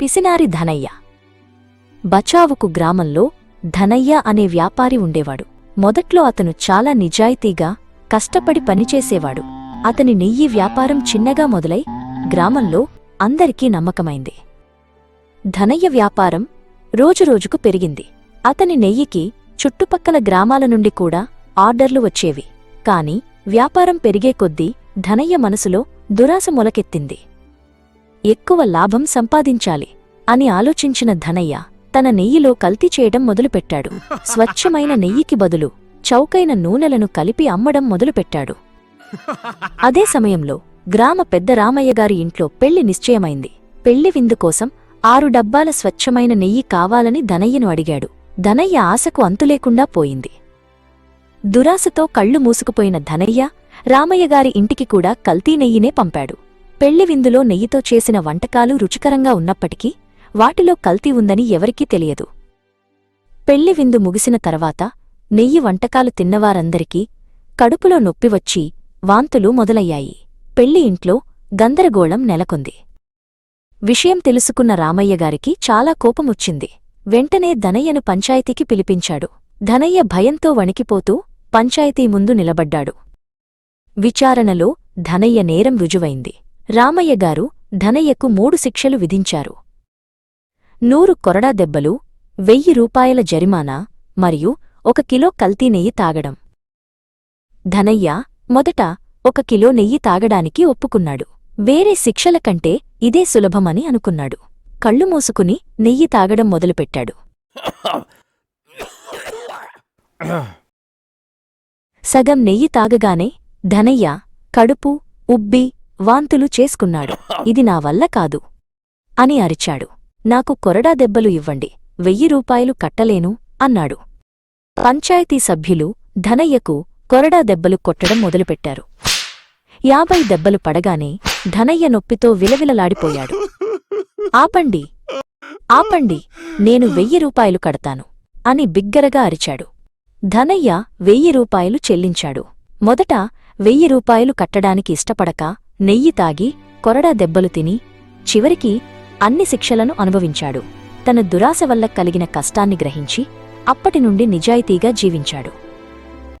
పిసినారి ధనయ్య. బచావుకు గ్రామంలో ధనయ్య అనే వ్యాపారి ఉండేవాడు. మొదట్లో అతను చాలా నిజాయితీగా కష్టపడి పనిచేసేవాడు. అతని నెయ్యి వ్యాపారం చిన్నగా మొదలై గ్రామంలో అందరికీ నమ్మకమైంది. ధనయ్య వ్యాపారం రోజురోజుకు పెరిగింది. అతని నెయ్యికి చుట్టుపక్కల గ్రామాల నుండి కూడా ఆర్డర్లు వచ్చేవి. కాని వ్యాపారం పెరిగే కొద్దీ ధనయ్య మనసులో దురాశ మొలకెత్తింది. ఎక్కువ లాభం సంపాదించాలి అని ఆలోచించిన ధనయ్య తన నెయ్యిలో కల్తీ చేయడం మొదలుపెట్టాడు. స్వచ్ఛమైన నెయ్యికి బదులు చౌకైన నూనెలను కలిపి అమ్మడం మొదలుపెట్టాడు. అదే సమయంలో గ్రామ పెద్ద రామయ్య గారి ఇంట్లో పెళ్ళి నిశ్చయమైంది. పెళ్ళి విందు కోసం ఆరు డబ్బాల స్వచ్ఛమైన నెయ్యి కావాలని ధనయ్యను అడిగాడు. ధనయ్య ఆశకు అంతులేకుండా పోయింది. దురాశతో కళ్ళు మూసుకుపోయిన ధనయ్య రామయ్య గారి ఇంటికి కూడా కల్తీ నెయ్యినే పంపాడు. పెళ్ళి విందులో నెయ్యితో చేసిన వంటకాలు రుచికరంగా ఉన్నప్పటికీ వాటిలో కల్తీ ఉందని ఎవరికీ తెలియదు. పెళ్ళి విందు ముగిసిన తర్వాత నెయ్యి వంటకాలు తిన్నవారందరికీ కడుపులో నొప్పి వచ్చి వాంతులు మొదలయ్యాయి. పెళ్ళి ఇంట్లో గందరగోళం నెలకొంది. విషయం తెలుసుకున్న రామయ్యగారికి చాలా కోపమొచ్చింది. వెంటనే ధనయ్యను పంచాయతీకి పిలిపించాడు. ధనయ్య భయంతో వణికిపోతూ పంచాయతీ ముందు నిలబడ్డాడు. విచారణలో ధనయ్య నేరం రుజువైంది. రామయ్య గారు ధనయ్యకు మూడు శిక్షలు విధించారు. నూరు కొరడా దెబ్బలు వెయ్యి రూపాయల జరిమానా మరియు ఒక కిలో కల్తీ నెయ్యి తాగడం. ధనయ్య మొదట ఒక కిలో నెయ్యి తాగడానికి ఒప్పుకున్నాడు. వేరే శిక్షల కంటే ఇదే సులభమని అనుకున్నాడు. కళ్ళు మూసుకుని నెయ్యి తాగడం మొదలుపెట్టాడు. సగం నెయ్యి తాగగానే ధనయ్య కడుపు ఉబ్బి వాంతులు చేసుకున్నాడు. ఇది నా వల్ల కాదు అని అరిచాడు. నాకు కొరడా దెబ్బలు ఇవ్వండి వెయ్యి రూపాయలు కట్టలేను అన్నాడు. పంచాయతీ సభ్యులు ధనయ్యకు కొరడా దెబ్బలు కొట్టడం మొదలుపెట్టారు. యాభై దెబ్బలు పడగానే ధనయ్య నొప్పితో విలవిలలాడిపోయాడు. ఆపండి ఆపండి నేను వెయ్యి రూపాయలు కడతాను అని బిగ్గరగా అరిచాడు. ధనయ్య వెయ్యి రూపాయలు చెల్లించాడు. మొదట వెయ్యి రూపాయలు కట్టడానికి ఇష్టపడక నెయ్యి తాగి కొరడా దెబ్బలు తిని చివరికి అన్ని శిక్షలను అనుభవించాడు. తన దురాశ వల్ల కలిగిన కష్టాన్ని గ్రహించి అప్పటి నుండి నిజాయితీగా జీవించాడు.